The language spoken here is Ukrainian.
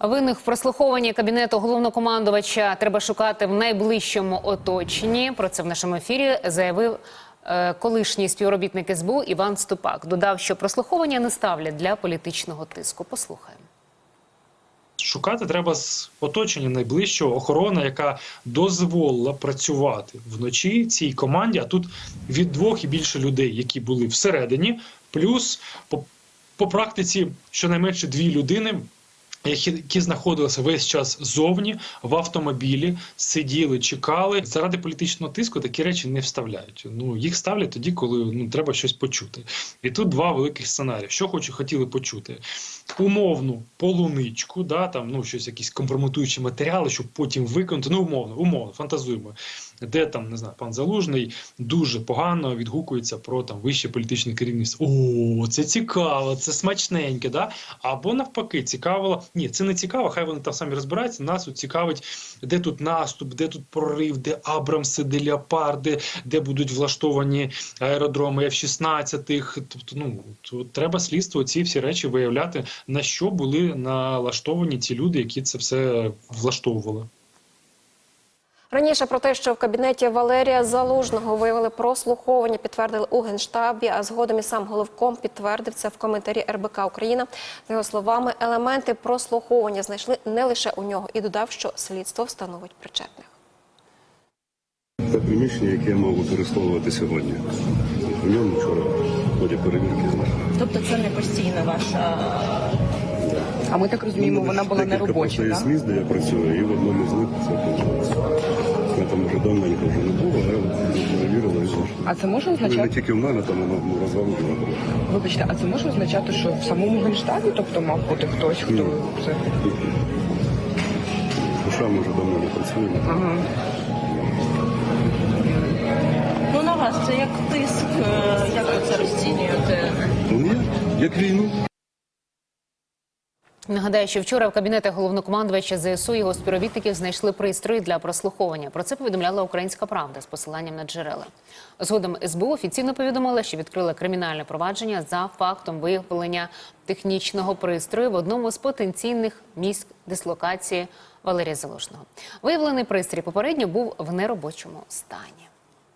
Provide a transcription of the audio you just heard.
Винних в прослуховуванні кабінету головнокомандувача треба шукати в найближчому оточенні. Про це в нашому ефірі заявив е, колишній співробітник СБУ Іван Ступак. Додав, що прослуховування не ставлять для політичного тиску. Послухаємо. Шукати треба з оточення найближчого охорона, яка дозволила працювати вночі цій команді. А тут від двох і більше людей, які були всередині, плюс по, по практиці щонайменше дві людини. Які, знаходилися весь час зовні в автомобілі, сиділи, чекали заради політичного тиску. Такі речі не вставляють. Ну їх ставлять тоді, коли ну треба щось почути. І тут два великих сценарії. Що хочу хотіли почути? Умовну полуничку, да там ну щось, якісь компрометуючі матеріали, щоб потім виконати. Ну умовно, умовно, фантазуємо, де там не знаю, пан Залужний дуже погано відгукується про там вище політичне керівництво. О, це цікаво, це смачненьке, да? Або навпаки, цікавило. Ні, це не цікаво, хай вони там самі розбираються. Нас от цікавить, де тут наступ, де тут прорив, де Абрамси, де Леопарди, де будуть влаштовані аеродроми F-16. Тобто, ну то треба слідство ці всі речі виявляти, на що були налаштовані ті люди, які це все влаштовували. Раніше про те, що в кабінеті Валерія Залужного виявили прослуховування, підтвердили у генштабі. А згодом і сам головком підтвердив це в коментарі РБК Україна. За його словами, елементи прослуховування знайшли не лише у нього і додав, що слідство встановить причетних. Те приміщення, яке я мав використовувати сьогодні. У ньому вчора в ході перевірки. Тобто це не постійна ваша. А ми так розуміємо, вона була не Декілька робоча, просто є так? де я працюю, і в одному з них це там вже давненько вже не було, але перевірили і знайшли. А це може Ну, і не означати, тільки в мене, там воно ну, розгалужено було. вибачте, а це може означати, що в самому генштабі, тобто мав бути хтось, хто Ні. це. Душа ми вже давно не працюємо. Ага. Ну на вас це як тиск, е, як ви це розцінюєте? Ну, є, як війну. Нагадаю, що вчора в кабінетах головнокомандувача ЗСУ його співробітників знайшли пристрої для прослуховування. Про це повідомляла Українська Правда з посиланням на джерела. Згодом СБУ офіційно повідомила, що відкрила кримінальне провадження за фактом виявлення технічного пристрою в одному з потенційних місць дислокації Валерія Залужного. Виявлений пристрій попередньо був в неробочому стані.